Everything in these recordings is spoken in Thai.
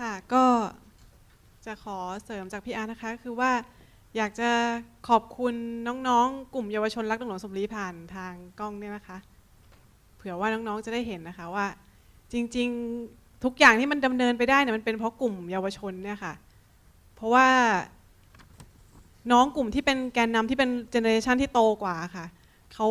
ค่ะก็จะขอเสริมจากพี่อาร์นะคะคือว่าอยากจะขอบคุณน้องๆ กลุ่มเยาวชนรักหลวงสมรีผ่านทางกล้องเนี่ยนะคะ เผื่อว่าน้องๆจะได้เห็นนะคะว่า จริงๆทุกอย่างที่มันดำเนินไปได้เนี่ยมันเป็นเพราะกลุ่มเยาวชนเนี่ยค่ะ เพราะว่าน้องกลุ่มที่เป็นแกนนำที่เป็นเจเนอเรชันที่โตกว่าค่ะเขา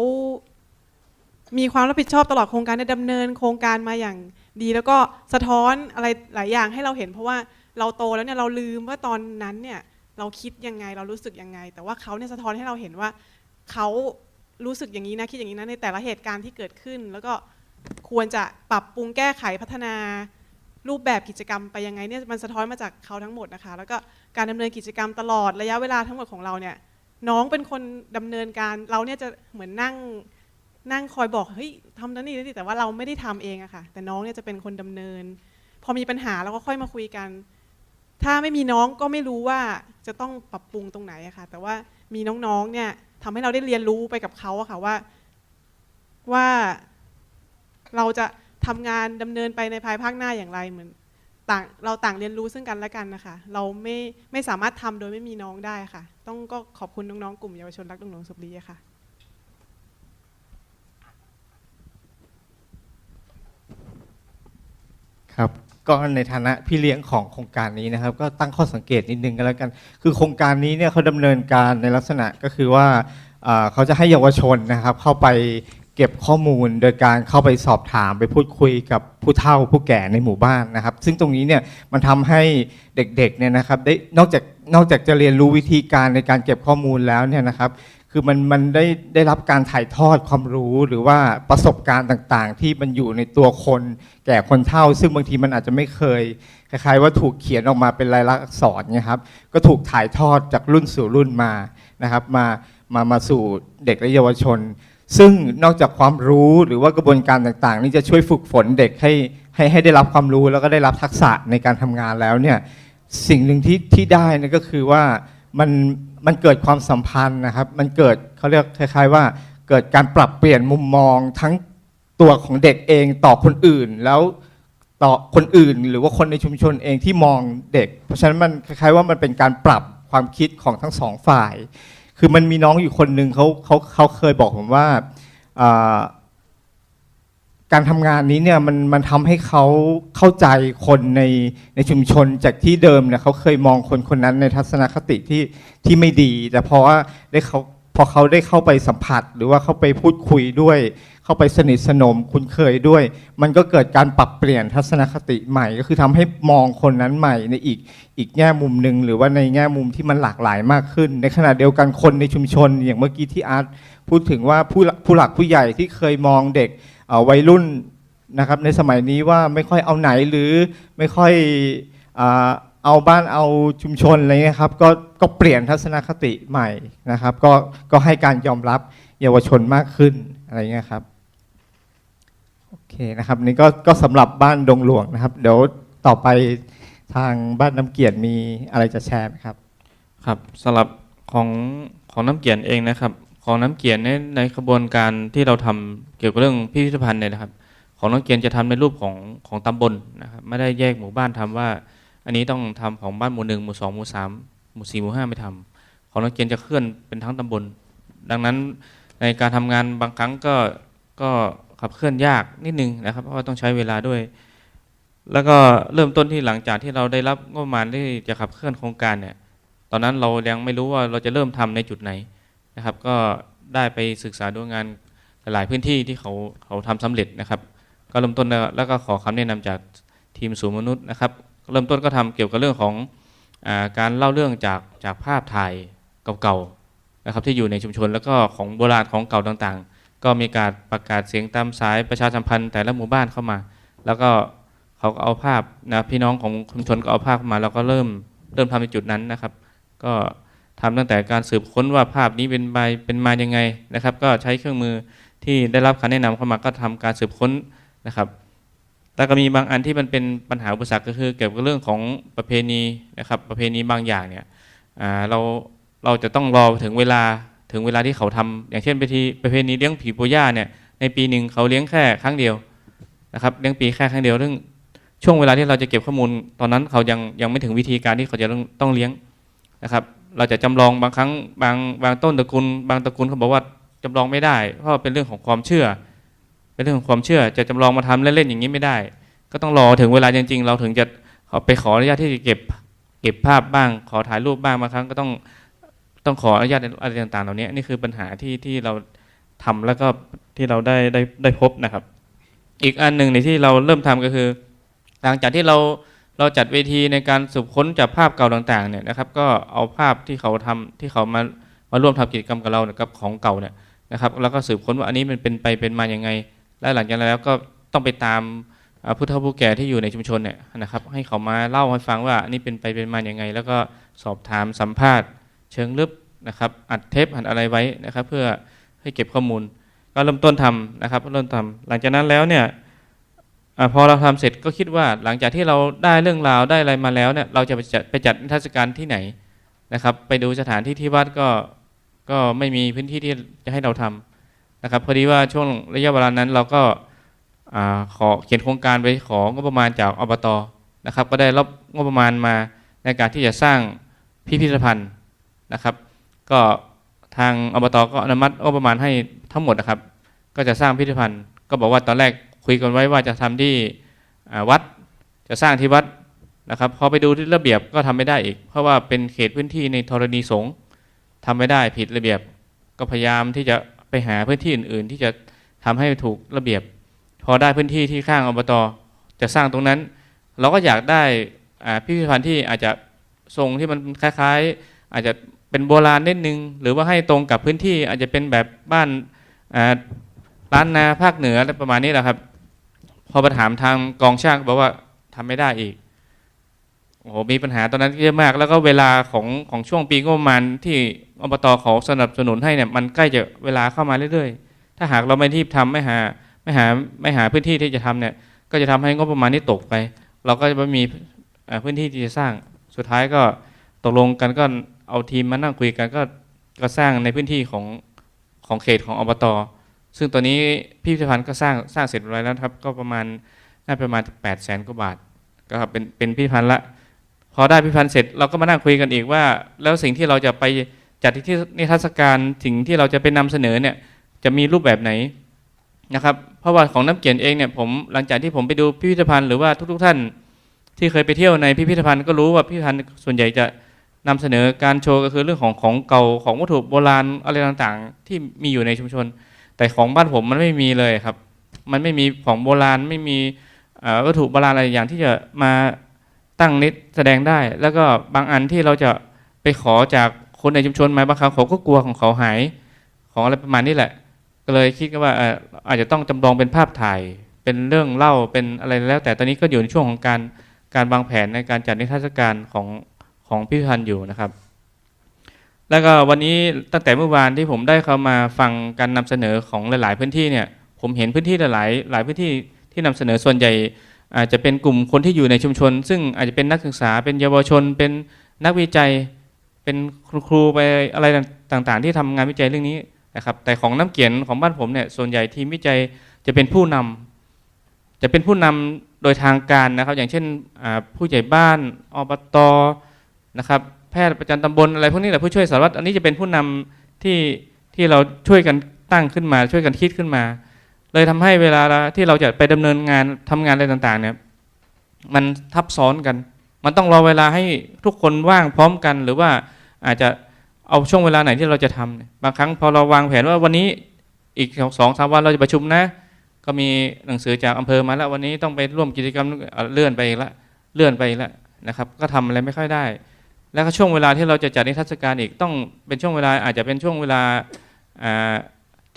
มีความรับผิดชอบตลอดโครงการได้ดำเนินโครงการมาอย่างดี แล้วก็สะท้อนอะไรหลายอย่างให้เราเห็น เพราะว่าเราโตแล้วเนี่ยเราลืมว่าตอนนั้นเนี่ยเราคิดยังไงเรารู้สึกยังไง แต่ว่าเขาเนี่ยสะท้อนให้เราเห็นว่าเขารู้สึกอย่างนี้นะคิดอย่างนี้นะในแต่ละเหตุการณ์ที่เกิดขึ้น แล้วก็ควรจะปรับปรุงแก้ไขพัฒนารูปแบบกิจกรรมไปยังไงเนี่ยมันสะท้อนมาจากเขาทั้งหมดนะคะ แล้วก็การดำเนินกิจกรรมตลอดระยะเวลาทั้งหมดของเราเนี่ยน้องเป็นคนดำเนินการเราเนี่ยจะเหมือนนั่ง นั่งคอยบอกเฮ้ยทำนั่นนี่นี่แต่ว่าเราไม่ได้ทำเองอะค่ะ แต่น้องเนี่ยจะเป็นคนดำเนิน พอมีปัญหาเราก็ค่อยมาคุยกัน ถ้าไม่มีน้องก็ไม่รู้ว่าจะต้องปรับปรุงตรงไหนอะค่ะ แต่ว่ามีน้องๆเนี่ยทำให้เราได้เรียนรู้ไปกับเขาอะค่ะว่าว่าเราจะทำงานดำเนินไปในภายภาคหน้าอย่างไรเหมือนต่างเราต่างเรียนรู้ซึ่งกันและกันนะคะ เราไม่ไม่สามารถทำโดยไม่มีน้องได้ค่ะ ต้องก็ขอบคุณน้องๆกลุ่มเยาวชนรักดงหลวงสุบรีอะค่ะ ครับก็ในฐานะพี่เลี้ยงของโครงการนี้นะครับ ก็ตั้งข้อสังเกตนิดนึงกันแล้วกัน คือโครงการนี้เนี่ยเขาดำเนินการในลักษณะก็คือว่าอ่าเขาจะให้เยาวชนนะครับ เข้าไปเก็บข้อมูลโดยการเข้าไปสอบถามไปพูดคุยกับผู้เฒ่าผู้แก่ในหมู่บ้านนะครับ ซึ่งตรงนี้เนี่ยมันทำให้เด็กๆเนี่ยนะครับได้นอกจากนอกจากจะเรียนรู้วิธีการในการเก็บข้อมูลแล้วเนี่ยนะครับ คือมันมันได้ได้รับการถ่ายทอดความรู้หรือว่าประสบการณ์ต่างๆ ที่มันอยู่ในตัวคนแก่คนเฒ่า ซึ่งบางทีมันอาจจะไม่เคยคล้ายๆว่าถูกเขียนออกมาเป็นลายลักษณ์อักษรนี่ยครับก็ถูกถ่ายทอดจากรุ่นสู่รุ่นมานะครับมามามาสู่เด็กและเยาวชน ซึ่งนอกจากความรู้หรือว่ากระบวนการต่างๆ นี่จะช่วยฝึกฝนเด็กให้ให้ให้ได้รับความรู้แล้วก็ได้รับทักษะในการทำงานแล้วเนี่ยสิ่งหนึ่งที่ที่ได้นั่นก็คือว่ามัน มันเกิดความสัมพันธ์นะครับ มันเกิดเขาเรียกคล้าย ๆ ว่าเกิดการปรับเปลี่ยนมุมมองทั้งตัวของเด็กเองต่อคนอื่นแล้วต่อคนอื่น หรือว่าคนในชุมชนเองที่มองเด็ก เพราะฉะนั้นมันคล้าย ๆ ว่ามันเป็นการปรับความคิดของทั้งสองฝ่าย คือมันมีน้องอยู่คนหนึ่งเขาเขาเขาเคยบอกผมว่า การทำงานนี้เนี่ยมันมันทำให้เขาเข้าใจคนในในชุมชนจากที่เดิมเนี่ยเขาเคยมองคนคนนั้นในทัศนคติที่ที่ไม่ดี แต่เพราะว่าได้เขาพอเขาได้เข้าไปสัมผัส หรือว่าเข้าไปพูดคุยด้วย เข้าไปสนิทสนมคุ้นเคยด้วย มันก็เกิดการปรับเปลี่ยนทัศนคติใหม่ ก็คือทำให้มองคนนั้นใหม่ในอีกอีกแง่มุมหนึ่งหรือว่าในแง่มุมที่มันหลากหลายมากขึ้น ในขณะเดียวกันคนในชุมชน อย่างเมื่อกี้ที่อาร์ตพูดถึงว่าผู้ผู้หลักผู้ใหญ่ที่เคยมองเด็ก วัยรุ่นนะครับในสมัยนี้ว่าไม่ค่อยเอาไหนหรือไม่ค่อยอเอาบ้านเอาชุมชนอะไรเงี้ยครับก็ก็เปลี่ยนทัศนคติใหม่นะครับ ก็ก็ให้การยอมรับเยาวชนมากขึ้นอะไรเงี้ยครับโอเคนะครับนี่ก็ก็สำหรับบ้านดงหลวงนะครับ เดี๋ยวต่อไปทางบ้านน้ำเกียรติมีอะไรจะแชร์ไหมครับครับสำหรับของของน้ำเกียนเองนะครับ ของน้ำเกียนในในขบวนการที่เราทำเกี่ยวกับเรื่องพิพิธภัณฑ์เนี่ยนะครับ ของน้ำเกียนจะทำในรูปของของตำบลนะครับไม่ได้แยกหมู่บ้านทำว่า อันนี้ต้องทำของบ้านหมู่หนึ่งหมู่สองหมู่สามหมู่สี่หมู่ห้าไม่ทำของน้ำเกียนจะเคลื่อนเป็นทั้งตำบล ดังนั้นในการทำงานบางครั้งก็ก็ขับเคลื่อนยากนิดนึงนะครับ เพราะว่าต้องใช้เวลาด้วย แล้วก็เริ่มต้นที่หลังจากที่เราได้รับงบประมาณที่จะขับเคลื่อนโครงการเนี่ยตอนนั้นเรายังไม่รู้ว่าเราจะเริ่มทำในจุดไหน นะครับ ก็ได้ไปศึกษาดูงานหลายพื้นที่ที่เขาเขาทำสำเร็จนะครับ ก็เริ่มต้นแล้วก็ขอคำแนะนำจากทีมศูนมนุษย์นะครับเริ่มต้นก็ทำเกี่ยวกับเรื่องของอาการเล่าเรื่องจากจากภาพถ่ายเก่าๆนะครับ ที่อยู่ในชุมชนแล้วก็ของโบราณของเก่าต่างๆ ก็มีการประกาศเสียงตามสายประชาสัมพันธ์แต่ละหมู่บ้านเข้ามา แล้วก็เขาก็เอาภาพนะพี่น้องของชุมชนก็เอาภาพมา แล้วก็เริ่มเริ่มทำในจุดนั้นนะครับ ก็ ทำตั้งแต่การสืบค้นว่าภาพนี้เป็นใบเป็นมายังไงนะครับ ก็ใช้เครื่องมือที่ได้รับคำแนะนำเข้ามาก็ทำการสืบค้นนะครับ แต่ก็มีบางอันที่มันเป็นปัญหาอุปสรรคก็คือ เกี่ยวกับเรื่องของประเพณีนะครับ ประเพณีบางอย่างเนี่ยเราเราจะต้องรอถึงเวลาถึงเวลาที่เขาทำอย่างเช่นประเพณีประเพณีเลี้ยงผีปูย่าเนี่ยในปีหนึ่งเขาเลี้ยงแค่ครั้งเดียวนะครับเลี้ยงปีแค่ครั้งเดียวซึ่งช่วงเวลาที่เราจะเก็บข้อมูล ตอนนั้นเขายังยังไม่ถึงวิธีการที่เขาจะต้องเลี้ยงนะครับ เราจะจำลองบางครั้งบางบางต้นตระกูลบางตระกูลเขาบอกว่าจำลองไม่ได้ เพราะเป็นเรื่องของความเชื่อ เป็นเรื่องของความเชื่อ จะจำลองมาทำเล่นๆอย่างนี้ไม่ได้ ก็ต้องรอถึงเวลาจริง ๆ เราถึงจะไปขออนุญาตที่จะเก็บเก็บภาพบ้าง ขอถ่ายรูปบ้างบางครั้งก็ต้องต้องขออนุญาตอะไรต่างๆ เหล่านี้นี่คือปัญหาที่ที่เราทำแล้วก็ที่เราได้ได้ได้พบนะครับ อีกอันหนึ่งในที่เราเริ่มทำก็คือ หลังจากที่เรา เราจัดเวทีในการสืบค้นจากภาพเก่าต่างๆเนี่ยนะครับ ก็เอาภาพที่เขาทำที่เขามามาร่วมทำกิจกรรมกับเราเนี่ยกับของเก่าเนี่ยนะครับ แล้วก็สืบค้นว่าอันนี้มันเป็นไปเป็นมาอย่างไง และหลังจากนั้นแล้วก็ต้องไปตามผู้เฒ่าผู้แก่ที่อยู่ในชุมชนเนี่ยนะครับ ให้เขามาเล่าให้ฟังว่าอันนี้เป็นไปเป็นมาอย่างไง แล้วก็สอบถามสัมภาษณ์ เชิงลึกนะครับอัดเทปอัดอะไรไว้นะครับ เพื่อให้เก็บข้อมูล ก็เริ่มต้นทำนะครับเริ่มทำหลังจากนั้นแล้วเนี่ย อพอเราทำเสร็จก็คิดว่าหลังจากที่เราได้เรื่องราวได้อะไรมาแล้วเนี่ยเราจะไปจัดไปจัดนิทรรศการที่ไหนนะครับ ไปดูสถานที่ที่วัดก็ก็ไม่มีพื้นที่ที่จะให้เราทำนะครับพอดีว่าช่วงระยะเวลานั้นเราก็อาขอเขียนโครงการไปของบประมาณจากอบตนะครับ ก็ได้รับงบประมาณมาในการที่จะสร้างพิพิธภัณฑ์นะครับ ก็ทางอบตก็อนุมัติงบประมาณให้ทั้งหมดนะครับ ก็จะสร้างพิพิธภัณฑ์ ก็บอกว่าตอนแรก คุยกันไว้ว่าจะทำที่วัดจะสร้างที่วัดนะครับพอไปดูที่ระเบียบก็ทำไม่ได้อีก เพราะว่าเป็นเขตพื้นที่ในธรณีสงฆ์ทำไม่ได้ผิดระเบียบ ก็พยายามที่จะไปหาพื้นที่อื่น ๆ ที่จะทำให้ถูกระเบียบ พอได้พื้นที่ที่ข้างอบตจะสร้างตรงนั้น เราก็อยากได้พิพิธภัณฑ์ที่อาจจะทรงที่มันคล้ายๆ อาจจะเป็นโบราณนิดนึง หรือว่าให้ตรงกับพื้นที่อาจจะเป็นแบบบ้านอ่าร้านนาภาคเหนืออะไรประมาณนี้แหละครับ พอไปถามทางกองช่างบอกว่าทำไม่ได้อีกโอ้โหมีปัญหาตอนนั้นเยอะมาก แล้วก็เวลาของของช่วงปีงบประมาณที่อบตเขาสนับสนุนให้เนี่ยมันใกล้จะเวลาเข้ามาเรื่อยๆ ถ้าหากเราไม่รีบทำไม่หาไม่หาไม่หาพื้นที่ที่จะทำเนี่ย ก็จะทำให้งบประมาณนี้ตกไป เราก็จะไม่มีพื้นที่ที่จะสร้างสุดท้ายก็ตกลงกันก็เอาทีมมานั่งคุยกันก็ก็สร้างในพื้นที่ของของเขตของอบต ซึ่งตอนนี้พิพิธภัณฑ์ก็สร้างสร้างเสร็จไว้แล้วครับ ก็ประมาณน่าประมาณ8ปดแสนกว่าบาทก็ครับเป็นเป็นพิพิธภัณฑ์ละพอได้พิพิธภัณฑ์เสร็จเราก็มานั่งคุยกันอีกว่า แล้วสิ่งที่เราจะไปจัดที่นิทรรศการสิ่งที่เราจะไปนำเสนอเนี่ยจะมีรูปแบบไหนนะครับเพราะว่าของน้ำเกียนเองเนี่ยผมหลังจากที่ผมไปดูพิพิธภัณฑ์หรือว่าทุก ๆ ท่านที่เคยไปเที่ยวในพิพิธภัณฑ์ก็รู้ว่าพิพิธภัณฑ์ส่วนใหญ่จะนำเสนอการโชว์ก็คือเรื่องของของเก่าของวัตถุโบราณอะไรต่างๆ ที่มีอยู่ในชุมชน แต่ของบ้านผมมันไม่มีเลยครับ มันไม่มีของโบราณไม่มีวัตถุโบราณอะไรอย่างที่จะมาตั้งนิดแสดงได้ แล้วก็บางอันที่เราจะไปขอจากคนในชุมชนมาบางครั้งเขาก็กลัวของเขาหายของอะไรประมาณนี้แหละ ก็เลยคิดว่าอาจจะต้องจำลองเป็นภาพถ่าย เป็นเรื่องเล่าเป็นอะไรแล้ว แต่ตอนนี้ก็อยู่ในช่วงของการการวางแผนในการจัดนิทรรศการของของพิพิธภัณฑ์อยู่นะครับ แล้วก็วันนี้ตั้งแต่เมื่อวานที่ผมได้เข้ามาฟังการนำเสนอของหลาย ๆ พื้นที่เนี่ยผมเห็นพื้นที่หลายหลายพื้นที่ที่นำเสนอส่วนใหญ่ อาจจะเป็นกลุ่มคนที่อยู่ในชุมชน ซึ่งอาจจะเป็นนักศึกษาเป็นเยาวชน เป็นนักวิจัย เป็นคุณครูไปอะไรต่างๆ ที่ทำงานวิจัยเรื่องนี้นะครับแต่ของน้ำเกียนของบ้านผมเนี่ยส่วนใหญ่ทีมวิจัยจะเป็นผู้นำจะเป็นผู้นำโดยทางการนะครับ อย่างเช่นผู้ใหญ่บ้านอบตนะครับ แพทย์ประจำตำบลอะไรพวกนี้แหละผู้ช่วยสารวัตรอันนี้จะเป็นผู้นำที่ที่เราช่วยกันตั้งขึ้นมา ช่วยกันคิดขึ้นมา เลยทำให้เวลาที่เราจะไปดำเนินงานทำงานอะไรต่างๆเนี่ยมันทับซ้อนกัน มันต้องรอเวลาให้ทุกคนว่างพร้อมกัน หรือว่าอาจจะเอาช่วงเวลาไหนที่เราจะทำบางครั้งพอเราวางแผนว่าวันนี้อีกสองสามวันเราจะประชุมนะ ก็มีหนังสือจากอำเภอมาแล้ววันนี้ต้องไปร่วมกิจกรรมเลื่อนไปอีกละเลื่อนไปอีกละนะครับ ก็ทำอะไรไม่ค่อยได้ แล้วก็ช่วงเวลาที่เราจะจัดนิทรรศการอีกต้องเป็นช่วงเวลาอาจจะเป็นช่วงเวลา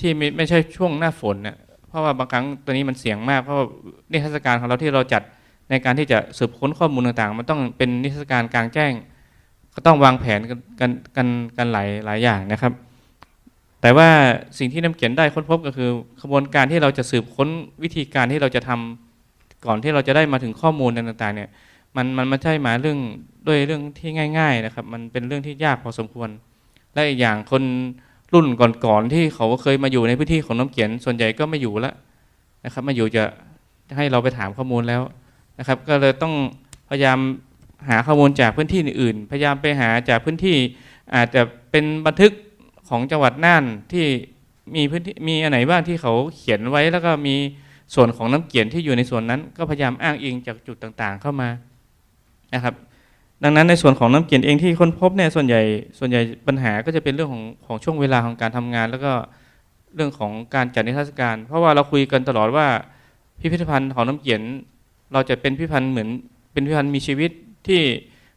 ที่ไม่ใช่ช่วงหน้าฝนเนี่ยเพราะว่าบางครั้งตัวนี้มันเสี่ยงมาก เพราะว่านิทรรศการของเราที่เราจัดในการที่จะสืบค้นข้อมูลต่างๆ มันต้องเป็นนิทรรศการกลางแจ้ง ก็ต้องวางแผนกันกันกันหลายหลายอย่างนะครับ แต่ว่าสิ่งที่น้ำเขียนได้ค้นพบก็คือขบวนการที่เราจะสืบค้นวิธีการที่เราจะทำก่อนที่เราจะได้มาถึงข้อมูลต่างๆเนี่ย มันมันไม่ใช่มาเรื่องด้วยเรื่องที่ง่าย ๆนะครับ มันเป็นเรื่องที่ยากพอสมควร และอีกอย่างคนรุ่นก่อนๆที่เขาเคยมาอยู่ในพื้นที่ของน้ำเขียนส่วนใหญ่ก็ไม่อยู่แล้วนะครับมาอยู่จะให้เราไปถามข้อมูลแล้วนะครับ ก็เลยต้องพยายามหาข้อมูลจากพื้นที่อื่น พยายามไปหาจากพื้นที่อาจจะเป็นบันทึกของจังหวัดน่านที่มีพื้นที่มีอันไหนบ้างที่เขาเขียนไว้แล้วก็มีส่วนของน้ำเกียนที่อยู่ในส่วนนั้น ก็พยายามอ้างอิงจากจุดต่างๆ เข้ามา นะครับดังนั้นในส่วนของน้ำเกียนเองที่ค้นพบเนี่ยส่วนใหญ่ส่วนใหญ่ปัญหาก็จะเป็นเรื่องของของช่วงเวลาของการทำงาน แล้วก็เรื่องของการจัดนิทรรศการ เพราะว่าเราคุยกันตลอดว่าพิพิธภัณฑ์ของน้ำเกียน เราจะเป็นพิพิธภัณฑ์เหมือนเป็นพิพิธภัณฑ์มีชีวิตที่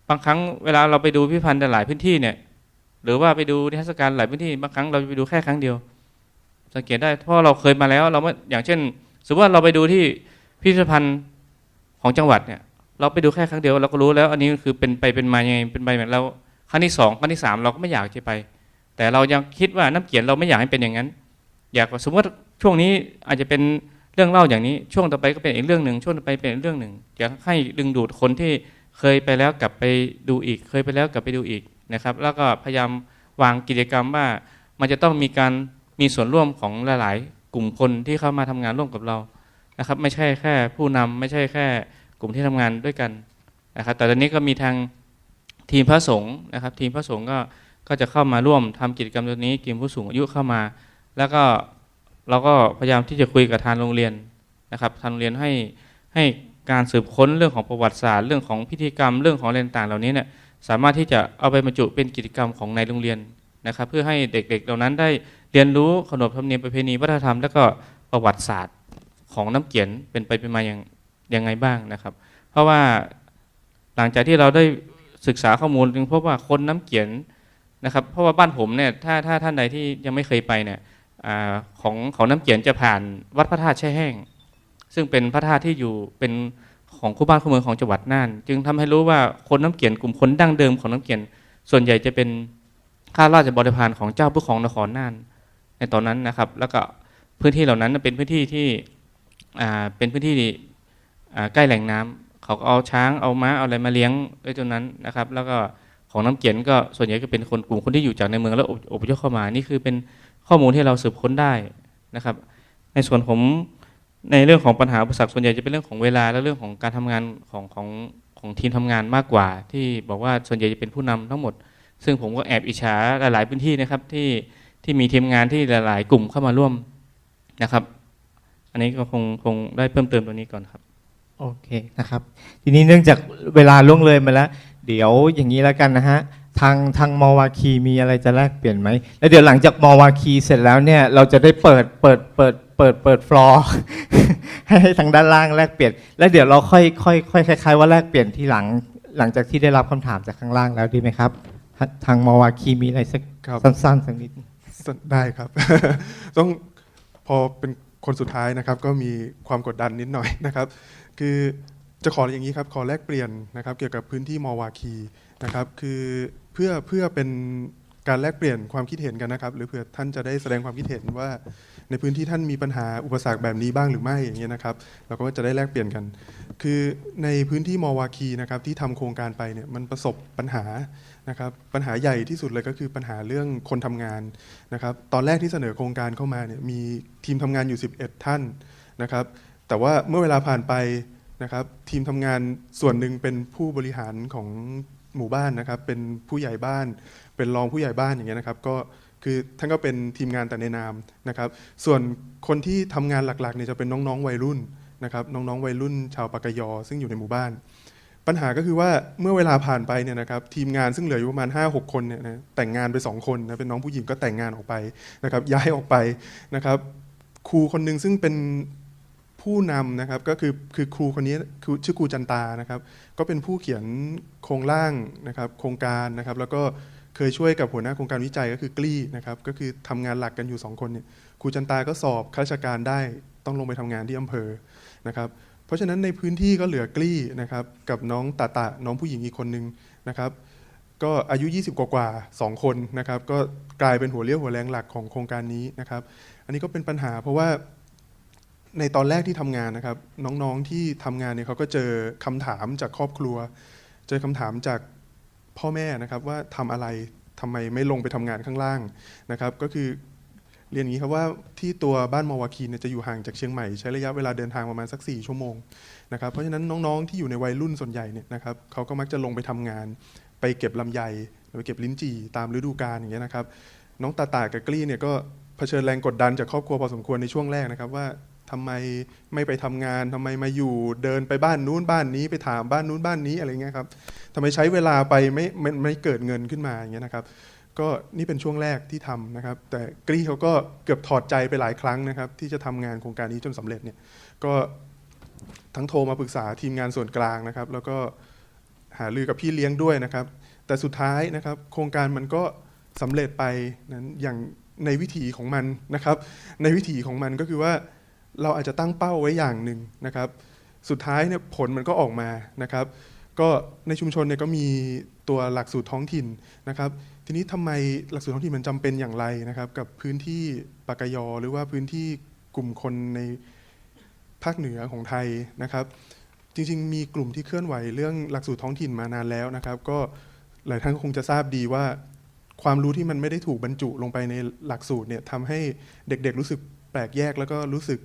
บางครั้งเวลาเราไปดูพิพิธภัณฑ์หลายพื้นที่เนี่ยหรือว่าไปดูนิทรรศการหลายพื้นที่บางครั้งเราจะไปดูแค่ครั้งเดียว สังเกตได้เพราะเราเคยมาแล้วเราไม่อย่างเช่นสมมติว่าเราไปดูที่พิพิธภัณฑ์ของจังหวัดเนี่ย เราไปดูแค่ครั้งเดียวเราก็รู้แล้ว อันนี้คือเป็นไปเป็นมายังไงเป็นไปแบบเราครั้งที่สองครั้งที่สามเราก็ไม่อยากจะไป แต่เรายังคิดว่าน้ำเขียนเราไม่อยากให้เป็นอย่างนั้น อยากสมมติว่าช่วงนี้อาจจะเป็นเรื่องเล่าอย่างนี้ ช่วงต่อไปก็เป็นอีกเรื่องหนึ่งช่วงต่อไปเป็นอีกเรื่องหนึ่งอยากให้ดึงดูดคนที่เคยไปแล้วกลับไปดูอีก เคยไปแล้วกลับไปดูอีกนะครับ แล้วก็พยายามวางกิจกรรมว่ามันจะต้องมีการมีส่วนร่วมของหลาย ๆ กลุ่มคนที่เข้ามาทำงานร่วมกับเรานะครับ ไม่ใช่แค่ผู้นำไม่ใช่แค่ กลุ่มที่ทำงานด้วยกันนะครับแต่ตอนนี้ก็มีทางทีมพระสงฆ์นะครับ ทีมพระสงฆ์ก็ก็จะเข้ามาร่วมทำกิจกรรมตัวนี้ทีมผู้สูงอายุเข้ามา แล้วก็เราก็พยายามที่จะคุยกับทางโรงเรียนนะครับทางโรงเรียนให้ให้การสืบค้นเรื่องของประวัติศาสตร์เรื่องของพิธีกรรมเรื่องของอะไรต่างๆเหล่านี้เนี่ยสามารถที่จะเอาไปบรรจุเป็นกิจกรรมของในโรงเรียนนะครับ เพื่อให้เด็กๆเหล่านั้นได้เรียนรู้ขนบธรรมเนียมประเพณีวัฒนธรรม แล้วก็ประวัติศาสตร์ของน้ำเกียนเป็นไปเป็นมาอย่าง ยังไงบ้างนะครับ เพราะว่าหลังจากที่เราได้ศึกษาข้อมูลจึงพบว่าคนน้ำเกียนนะครับ เพราะว่าบ้านผมเนี่ยถ้าถ้าท่านใดที่ยังไม่เคยไปเนี่ยอของของน้ำเกียนจะผ่านวัดพระธาตุแช่แห้ง ซึ่งเป็นพระธาตุที่อยู่เป็นของคู่บ้านคู่เมืองของจังหวัดน่าน จึงทำให้รู้ว่าคนน้ำเกียนกลุ่มคนดั้งเดิมของน้ำเกียนส่วนใหญ่จะเป็นข้าราชบริพารของเจ้าผู้ของนครน่าน ในตอนนั้นนะครับ แล้วก็พื้นที่เหล่านั้นเป็นพื้นที่ที่เป็นพื้นที่ ใกล้แหล่งน้ำเขาก็เอาช้างเอาม้าเอาอะไรมาเลี้ยงไว้ตรงนั้นนะครับ แล้วก็ของน้ำเกียนก็ส่วนใหญ่ก็เป็นคนกลุ่มคนที่อยู่จากในเมืองแล้วอพยพเข้ามานี่คือเป็นข้อมูลที่เราสืบค้นได้นะครับ ในส่วนผมในเรื่องของปัญหาอุปสรรคส่วนใหญ่จะเป็นเรื่องของเวลาและเรื่องของการทำงานของของของทีมทำงานมากกว่า ที่บอกว่าส่วนใหญ่จะเป็นผู้นำทั้งหมด ซึ่งผมก็แอบอิจฉาหลาย ๆ พื้นที่นะครับที่ที่มีทีมงานที่หลาย ๆ กลุ่มเข้ามาร่วมนะครับ อันนี้ก็คงคงได้เพิ่มเติมตรงนี้ก่อนครับ โอเคนะครับ ทีนี้เนื่องจากเวลาล่วงเลยมาแล้ว เดี๋ยวอย่างนี้แล้วกันนะฮะทางทางมอวาคีมีอะไรจะแลกเปลี่ยนไหมแล้วเดี๋ยวหลังจากมอวาคีเสร็จแล้วเนี่ยเราจะได้เปิดเปิดเปิดเปิดเปิดฟลอร์ให้ให้ทางด้านล่างแลกเปลี่ยน แล้วเดี๋ยวเราค่อยค่อยค่อยคล้ายๆว่าแลกเปลี่ยนที่หลังหลังจากที่ได้รับคำถามจากข้างล่างแล้วดีไหมครับ ทางมอวาคีมีอะไรสักครับสั้นๆสักนิดได้ครับ ต้องพอเป็นคนสุดท้ายนะครับ ก็มีความกดดันนิดหน่อยนะครับ คือจะขออย่างนี้ครับขอแลกเปลี่ยนนะครับเกี่ยวกับพื้นที่มอวาคีนะครับคือเพื่อเพื่อเป็นการแลกเปลี่ยนความคิดเห็นกันนะครับ หรือเผื่อท่านจะได้แสดงความคิดเห็นว่า ในพื้นที่ท่านมีปัญหาอุปสรรคแบบนี้บ้างหรือไม่อย่างเงี้ยนะครับเราก็จะได้แลกเปลี่ยนกัน คือในพื้นที่มอวาคีนะครับที่ทำโครงการไปเนี่ยมันประสบปัญหานะครับปัญหาใหญ่ที่สุดเลยก็คือปัญหาเรื่องคนทำงานนะครับตอนแรกที่เสนอโครงการเข้ามาเนี่ยมีทีมทำงานอยู่ 11 ท่านนะครับ แต่ว่าเมื่อเวลาผ่านไปนะครับ ทีมทำงานส่วนหนึ่งเป็นผู้บริหารของหมู่บ้านนะครับ เป็นผู้ใหญ่บ้าน เป็นรองผู้ใหญ่บ้านอย่างเงี้ยนะครับ ก็คือท่านก็เป็นทีมงานแต่ในนามนะครับ ส่วนคนที่ทำงานหลักๆเนี่ยจะเป็นน้องๆวัยรุ่นนะครับ น้องๆวัยรุ่น ชาวปากกยอ ซึ่งอยู่ในหมู่บ้าน ปัญหาก็คือว่าเมื่อเวลาผ่านไปเนี่ยนะครับทีมงานซึ่งเหลืออยู่ประมาณ 5-6 คนเนี่ยนะแต่งงานไป 2 คนนะเป็นน้องผู้หญิงก็แต่งงานออกไปนะครับย้ายออกไปนะครับครูคนหนึ่งซึ่งเป็น ผู้นำนะครับก็คือคือครูคนนี้คือชื่อครูจันตานะครับ ก็เป็นผู้เขียนโครงร่างนะครับ โครงการนะครับ แล้วก็เคยช่วยกับหัวหน้าโครงการวิจัยก็คือกลี้นะครับ ก็คือทำงานหลักกันอยู่สองคนเนี่ยครูจันตาก็สอบข้าราชการได้ต้องลงไปทำงานที่อำเภอนะครับ เพราะฉะนั้นในพื้นที่ก็เหลือกลี้นะครับ กับน้องตาตะน้องผู้หญิงอีกคนนึงนะครับ ก็อายุ 20 กว่ากว่าๆสองคนนะครับ ก็กลายเป็นหัวเรี่ยวหัวแรงหลักของโครงการนี้นะครับ อันนี้ก็เป็นปัญหาเพราะว่า ในตอนแรกที่ทำงานนะครับ น้องๆที่ทำงานเนี่ยเขาก็เจอคำถามจากครอบครัว เจอคำถามจากพ่อแม่นะครับว่าทำอะไรทำไมไม่ลงไปทำงานข้างล่างนะครับ ก็คือเรียนอย่างนี้ครับว่าที่ตัวบ้านมอวาคีเนี่ยจะอยู่ห่างจากเชียงใหม่ใช้ระยะเวลาเดินทางประมาณสัก 4 ชั่วโมงนะครับเพราะฉะนั้นน้องๆที่อยู่ในวัยรุ่นส่วนใหญ่เนี่ยนะครับเขาก็มักจะลงไปทำงาน ไปเก็บลำไยไปเก็บลิ้นจี่ตามฤดูกาลอย่างเงี้ยนะครับ น้องตาตากับกลี้เนี่ยก็เผชิญแรงกดดันจากครอบครัวพอสมควรในช่วงแรกนะครับว่า ทำไมไม่ไปทำงานทำไมมาอยู่เดินไปบ้านนู้นบ้านนี้ไปถามบ้านนู้นบ้านนี้อะไรเงี้ยครับทำไมใช้เวลาไปไม่ไม่ไม่เกิดเงินขึ้นมาอย่างเงี้ยนะครับ ก็นี่เป็นช่วงแรกที่ทำนะครับ แต่กรีเขาก็เกือบถอดใจไปหลายครั้งนะครับ ที่จะทำงานโครงการนี้จนสำเร็จเนี่ยก็ทั้งโทรมาปรึกษาทีมงานส่วนกลางนะครับ แล้วก็หารือกับพี่เลี้ยงด้วยนะครับ แต่สุดท้ายนะครับโครงการมันก็สำเร็จไปนั้นอย่างในวิถีของมันนะครับ ในวิถีของมันก็คือว่า เราอาจจะตั้งเป้าไว้อย่างหนึ่งนะครับ สุดท้ายเนี่ยผลมันก็ออกมานะครับ ก็ในชุมชนเนี่ยก็มีตัวหลักสูตรท้องถิ่นนะครับ ทีนี้ทำไมหลักสูตรท้องถิ่นมันจำเป็นอย่างไรนะครับ กับพื้นที่ปากกยอ หรือว่าพื้นที่กลุ่มคนในภาคเหนือของไทยนะครับ จริงๆ มีกลุ่มที่เคลื่อนไหวเรื่องหลักสูตรท้องถิ่นมานานแล้วนะครับ ก็หลายท่านคงจะทราบดีว่าความรู้ที่มันไม่ได้ถูกบรรจุลงไปในหลักสูตรเนี่ยทำให้เด็กๆรู้สึกแปลกแยกแล้วก็รู้สึก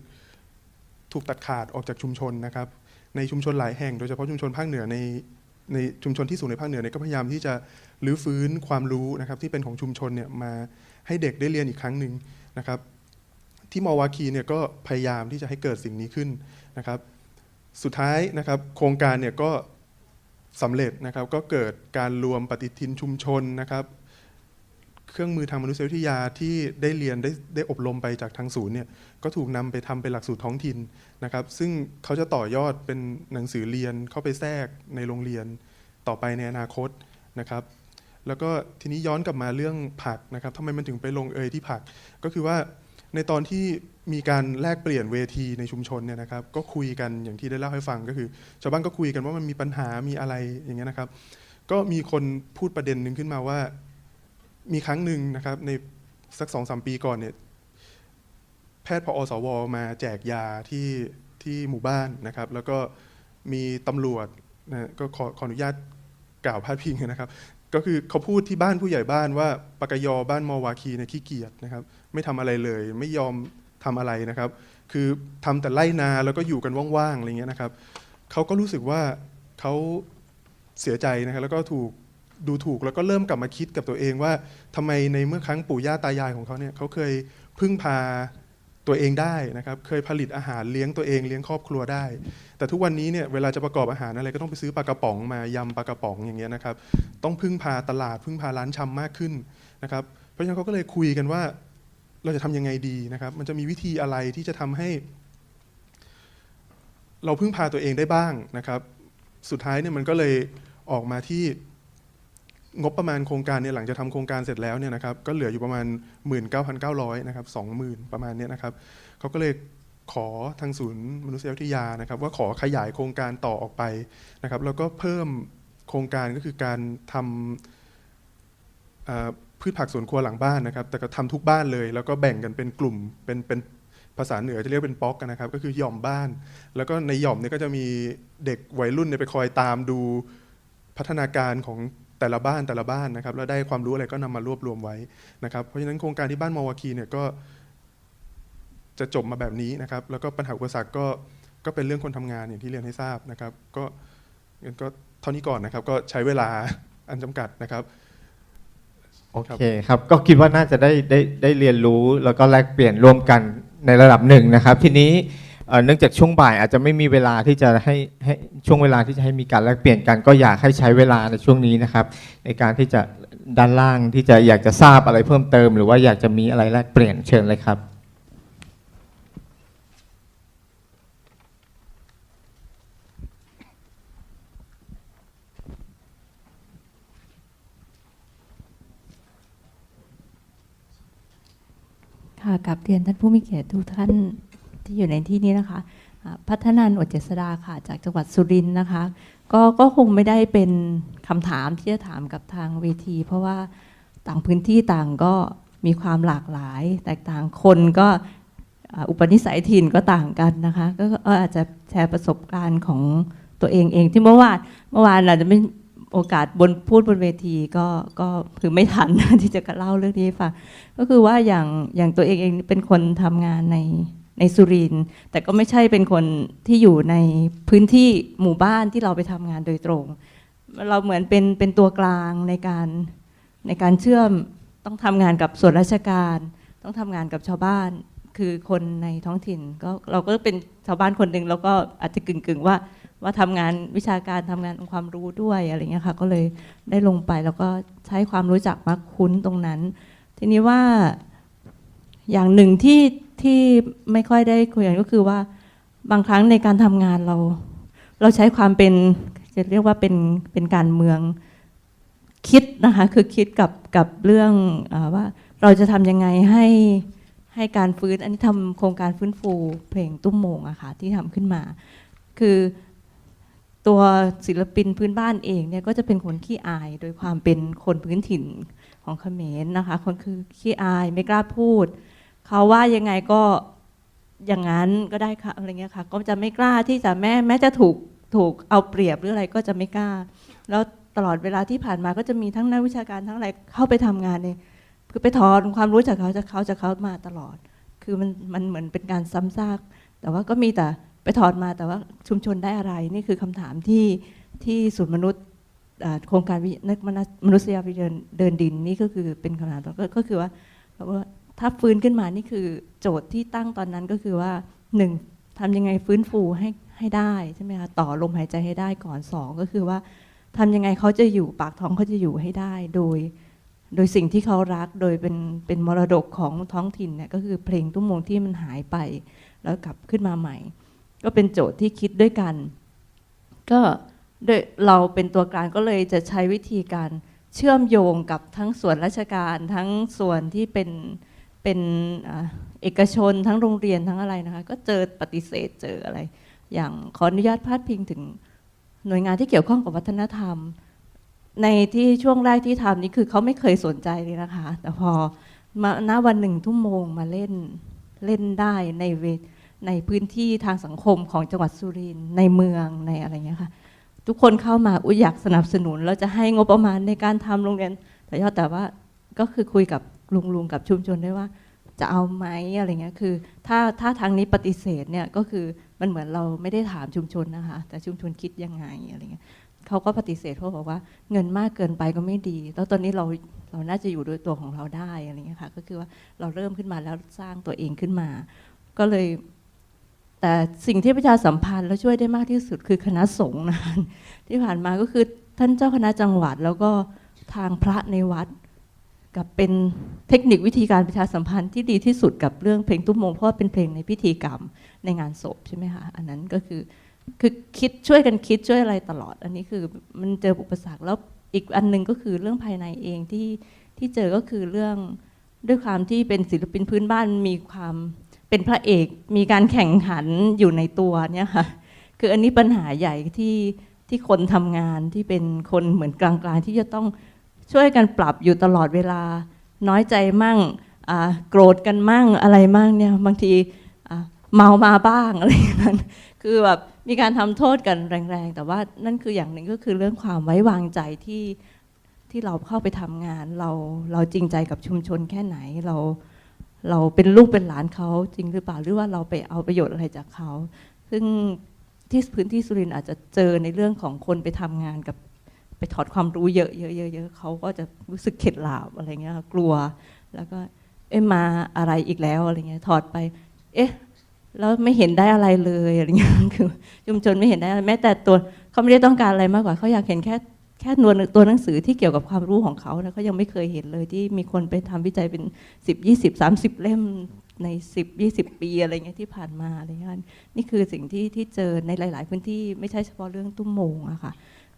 ถูกตัดขาดออกจากชุมชนนะครับ ในชุมชนหลายแห่ง โดยเฉพาะชุมชนภาคเหนือในในชุมชนที่สูงในภาคเหนือเนี่ยก็พยายามที่จะรื้อฟื้นความรู้นะครับที่เป็นของชุมชนเนี่ยมาให้เด็กได้เรียนอีกครั้งหนึ่งนะครับ ที่มอวาคีเนี่ยก็พยายามที่จะให้เกิดสิ่งนี้ขึ้นนะครับ สุดท้ายนะครับโครงการเนี่ยก็สำเร็จนะครับก็เกิดการรวมปฏิทินชุมชนนะครับ เครื่องมือทางมนุษยวิทยาที่ได้เรียนได้ได้อบรมไปจากทางศูนย์เนี่ยก็ถูกนำไปทำเป็นหลักสูตรท้องถิ่นนะครับ ซึ่งเขาจะต่อยอดเป็นหนังสือเรียนเข้าไปแทรกในโรงเรียนต่อไปในอนาคตนะครับ แล้วก็ทีนี้ย้อนกลับมาเรื่องผักนะครับทำไมมันถึงไปลงเอยที่ผัก ก็คือว่าในตอนที่มีการแลกเปลี่ยนเวทีในชุมชนเนี่ยนะครับ ก็คุยกันอย่างที่ได้เล่าให้ฟังก็คือ ชาวบ้านก็คุยกันว่ามันมีปัญหามีอะไรอย่างเงี้ยนะครับ ก็มีคนพูดประเด็นหนึ่งขึ้นมาว่า มีครั้งหนึ่งนะครับในสักสองสามปีก่อนเนี่ยแพทย์พออสวมาแจกยาที่ที่หมู่บ้านนะครับ แล้วก็มีตำรวจนะก็ขอขออนุญาตกล่าวพาดพิงนะครับ ก็คือเขาพูดที่บ้านผู้ใหญ่บ้านว่าปากยอบ้านมอวาคีเนี่ยขี้เกียจนะครับ ไม่ทำอะไรเลย ไม่ยอมทำอะไรนะครับ คือทำแต่ไล่นาแล้วก็อยู่กันว่างๆอะไรเงี้ยนะครับเขาก็รู้สึกว่าเขาเสียใจนะครับแล้วก็ถูก ดูถูกแล้วก็เริ่มกลับมาคิดกับตัวเองว่าทำไมในเมื่อครั้งปู่ย่าตายายของเขาเนี่ยเขาเคยพึ่งพาตัวเองได้นะครับ เคยผลิตอาหารเลี้ยงตัวเองเลี้ยงครอบครัวได้ แต่ทุกวันนี้เนี่ยเวลาจะประกอบอาหารอะไรก็ต้องไปซื้อปลากระป๋องมายำปลากระป๋องอย่างเงี้ยนะครับ ต้องพึ่งพาตลาดพึ่งพาร้านชำมากขึ้นนะครับ เพราะฉะนั้นเขาก็เลยคุยกันว่าเราจะทำยังไงดีนะครับ มันจะมีวิธีอะไรที่จะทำให้ เราพึ่งพาตัวเองได้บ้างนะครับ สุดท้ายเนี่ยมันก็เลยออกมาที่ งบประมาณโครงการเนี่ยหลังจากทำโครงการเสร็จแล้วเนี่ยนะครับก็เหลืออยู่ประมาณ 19,900นะครับ20,000 ประมาณเนี้ยนะครับเขาก็เลยขอทางศูนย์มนุษยวิทยานะครับ ว่าขอขยายโครงการต่อออกไปนะครับแล้วก็เพิ่มโครงการก็คือการทำพืชผักสวนครัวหลังบ้านนะครับ แต่ก็ทำทุกบ้านเลย แล้วก็แบ่งกันเป็นกลุ่มเป็นเป็นภาษาเหนือจะเรียกเป็นป๊อกกันนะครับ ก็คือหย่อมบ้าน แล้วก็ในหย่อมเนี่ยก็จะมีเด็กวัยรุ่นเนี่ยไปคอยตามดูพัฒนาการของ แต่ละบ้านแต่ละบ้านนะครับแล้วได้ความรู้อะไรก็นำมารวบรวมไว้นะครับเพราะฉะนั้นโครงการที่บ้านมอวาคีเนี่ยก็จะจบมาแบบนี้นะครับ แล้วก็ปัญหาอุปสรรคก็ก็เป็นเรื่องคนทำงานอย่างที่เรียนให้ทราบนะครับ ก็งั้นก็เท่านี้ก่อนนะครับ ก็ใช้เวลาอันจำกัดนะครับโอเคครับก็คิดว่าน่าจะได้ได้ได้เรียนรู้แล้วก็แลกเปลี่ยนร่วมกันในระดับหนึ่งนะครับ ทีนี้ เนื่องจากช่วงบ่ายอาจจะไม่มีเวลาที่จะให้ให้ช่วงเวลาที่จะให้มีการแลกเปลี่ยนกัน ก็อยากให้ใช้เวลาในช่วงนี้นะครับ ในการที่จะด้านล่างที่จะอยากจะทราบอะไรเพิ่มเติม หรือว่าอยากจะมีอะไรแลกเปลี่ยนเชิญเลยครับค่ะกับเรียนท่านผู้มีเกียรติทุกท่าน ที่อยู่ในที่นี้นะคะ พัฒนานอดเจษดาค่ะ จากจังหวัดสุรินทร์นะคะ ก็ก็คงไม่ได้เป็นคำถามที่จะถามกับทางเวที เพราะว่าต่างพื้นที่ต่างก็มีความหลากหลาย แตกต่างคนก็อุปนิสัยถิ่นก็ต่างกันนะคะ ก็อาจจะแชร์ประสบการณ์ของตัวเองเองที่เมื่อวานเมื่อวานอาจจะไม่โอกาสบนพูดบนเวทีก็ก็คือไม่ทันที่จะเล่าเรื่องนี้ฟังก็คือว่าอย่างอย่างตัวเองเองเป็นคนทำงานใน ในสุรินทร์แต่ก็ไม่ใช่เป็นคนที่อยู่ในพื้นที่หมู่บ้านที่เราไปทำงานโดยตรง เราเหมือนเป็นเป็นตัวกลางในการในการเชื่อมต้องทำงานกับส่วนราชการ ต้องทำงานกับชาวบ้าน คือคนในท้องถิ่นก็เราก็เป็นชาวบ้านคนหนึ่งแล้วก็อาจจะกึ่งกึ่งๆว่าว่าทำงานวิชาการทำงานองค์ความรู้ด้วยอะไรเงี้ยค่ะก็เลยได้ลงไปแล้วก็ใช้ความรู้จักมักคุ้นตรงนั้น ทีนี้ว่าอย่างหนึ่งที่ ที่ไม่ค่อยได้คุยกันก็คือว่าบางครั้งในการทำงานเรา เราใช้ความเป็นจะเรียกว่าเป็นเป็นการเมืองคิดนะคะคือคิดกับกับเรื่องอว่าเราจะทำยังไงให้ให้การฟื้นอันนี้ทำโครงการฟื้นฟูเพลงตุ้มโมงอะค่ะที่ทำขึ้นมา คือตัวศิลปินพื้นบ้านเองเนี่ยก็จะเป็นคนขี้อายโดยความเป็นคนพื้นถิ่นของเขมรนะคะ คนคือขี้อายไม่กล้าพูด เขาว่ายังไงก็อย่างนั้นก็ได้ค่ะอะไรเงี้ยค่ะ ก็จะไม่กล้าที่จะแม้แม้จะถูกถูกเอาเปรียบหรืออะไรก็จะไม่กล้า แล้วตลอดเวลาที่ผ่านมาก็จะมีทั้งนักวิชาการทั้งอะไรเข้าไปทำงานเนี่ยคือไปถอนความรู้จากเขาจากเขาจากเขามาตลอด คือมันมันเหมือนเป็นการซ้ำซาก แต่ว่าก็มีแต่ไปถอนมาแต่ว่าชุมชนได้อะไร นี่คือคำถามที่ที่ศูนย์มนุษย์โครงการนักมนุษยวิทยาเดินดินนี่ก็คือเป็นคำถามก็ก็คือว่าว่า ถ้าฟื้นขึ้นมานี่คือ โจทย์ที่ตั้งตอนนั้นก็คือว่าหนึ่งทำยังไงฟื้นฟูให้ให้ได้ใช่ไหมคะต่อลมหายใจให้ได้ก่อนสองก็คือว่าทำยังไงเขาจะอยู่ปากท้องเขาจะอยู่ให้ได้โดย โดยสิ่งที่เขารักโดยเป็นเป็นมรดกของท้องถิ่นเนี่ยก็คือเพลงตุ้มมงที่มันหายไป แล้วกลับขึ้นมาใหม่ ก็เป็นโจทย์ที่คิดด้วยกัน ก็โดยเราเป็นตัวกลางก็เลยจะใช้วิธีการเชื่อมโยงกับทั้งส่วนราชการทั้งส่วนที่เป็น เป็นอเอกชนทั้งโรงเรียนทั้งอะไรนะคะ ก็เจอปฏิเสธเจออะไร อย่างขออนุญาตพาดพิงถึงหน่วยงานที่เกี่ยวข้องกับวัฒนธรรม ในที่ช่วงแรกที่ทำนี่คือเขาไม่เคยสนใจเลยนะคะ แต่พอมาณวันหนึ่งทุ่มโมงมาเล่นเล่นได้ในเวในพื้นที่ทางสังคมของจังหวัดสุรินทร์ในเมืองในอะไรเงี้ยค่ะ ทุกคนเข้ามาอุยอยากสนับสนุน แล้วจะให้งบประมาณในการทำโรงเรียนแต่ยอดแต่ว่าก็คือคุยกับ ลุงลุงกับชุมชนได้ว่า จะเอาไหมอะไรเงี้ยคือ ถ้าถ้าทางนี้ปฏิเสธเนี่ยก็คือมันเหมือนเราไม่ได้ถามชุมชนนะคะ แต่ชุมชนคิดยังไงอะไรเงี้ยเขาก็ปฏิเสธเขาบอกว่าเงินมากเกินไปก็ไม่ดี แล้วตอนนี้เราเราน่าจะอยู่ด้วยตัวของเราได้อะไรเงี้ยค่ะก็คือว่าเราเริ่มขึ้นมาแล้วสร้างตัวเองขึ้นมา ก็เลย แต่สิ่งที่ประชาสัมพันธ์แล้วช่วยได้มากที่สุดคือคณะสงฆ์นะที่ผ่านมาก็คือท่านเจ้าคณะจังหวัดแล้วก็ทางพระในวัด กับเป็นเทคนิควิธีการประชาสัมพันธ์ที่ดีที่สุดกับเรื่องเพลงตุ้มมงเพราะว่าเป็นเพลงในพิธีกรรมในงานศพใช่ไหมคะอันนั้นก็คือคือคิดช่วยกันคิดช่วยอะไรตลอด อันนี้คือมันเจออุปสรรคแล้วอีกอันหนึ่งก็คือเรื่องภายในเองที่ที่เจอก็คือเรื่องด้วยความที่เป็นศิลปินพื้นบ้านมีความเป็นพระเอกมีการแข่งขันอยู่ในตัวเนี่ยค่ะคืออันนี้ปัญหาใหญ่ที่ที่คนทำงานที่เป็นคนเหมือนกลางๆที่จะต้อง ช่วยกันปรับอยู่ตลอดเวลา น้อยใจมั่งโกรธกันมั่งอะไรมั่งเนี่ยบางทีเมามาบ้างอะไรอย่างนั้นคือแบบมีการทำโทษกันแรงๆ แต่ว่านั่นคืออย่างหนึ่งก็คือเรื่องความไว้วางใจที่ที่เราเข้าไปทำงาน เราเราจริงใจกับชุมชนแค่ไหนเราเราเป็นลูกเป็นหลานเขาจริงหรือเปล่าหรือว่าเราไปเอาประโยชน์อะไรจากเขา ซึ่งที่พื้นที่สุรินอาจจะเจอในเรื่องของคนไปทำงานกับ ไปถอดความรู้เยอะๆเยอะๆเขาก็จะรู้สึกเข็ดหลาบอะไรเงี้ยกลัว แล้วก็เอ๊ะมาอะไรอีกแล้วอะไรเงี้ยถอดไป เอ๊ะแล้วไม่เห็นได้อะไรเลยอะไรเงี้ยคือชุมชนไม่เห็นได้อะไรแม้แต่ตัวเขาไม่ได้ต้องการอะไรมากกว่าเขาอยากเห็นแค่แค่ตัวตัวหนังสือที่เกี่ยวกับความรู้ของเขานะเขายังไม่เคยเห็นเลยที่มีคนไปทำวิจัยเป็นสิบยี่สิบสามสิบเล่มในสิบยี่สิบปีอะไรเงี้ยที่ผ่านมาอะไรเงี้ยนี่คือสิ่งที่ที่เจอในหลาย ๆ พื้นที่ไม่ใช่เฉพาะเรื่องตุ้มโมงอะค่ะ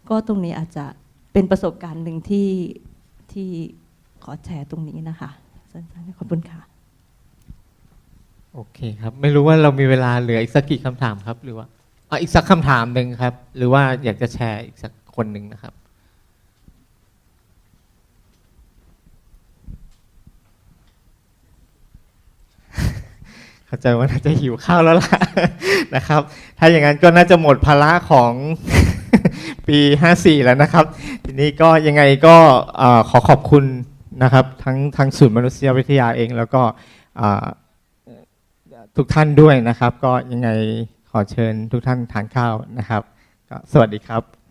ก็ตรงนี้อาจจะเป็นประสบการณ์หนึ่งที่ที่ขอแชร์ตรงนี้นะคะสั้นๆขอบคุณค่ะ โอเคครับ ไม่รู้ว่าเรามีเวลาเหลืออีกสักกี่คำถามครับ หรือว่าเออีกสักคำถามหนึ่งครับ หรือว่าอยากจะแชร์อีกสักคนหนึ่งนะครับเข้าใจว่าน่าจะหิวข้าวแล้วล่ะนะครับ ถ้าอย่างนั้นก็น่าจะหมดภาระของ ปี 54 แล้วนะครับ ทีนี้ก็ยังไงก็ขอขอบคุณนะครับทั้งทั้งศูนย์มนุษยวิทยาเองแล้วก็ทุกท่านด้วยนะครับ ก็ยังไงขอเชิญทุกท่านทานข้าวนะครับ สวัสดีครับ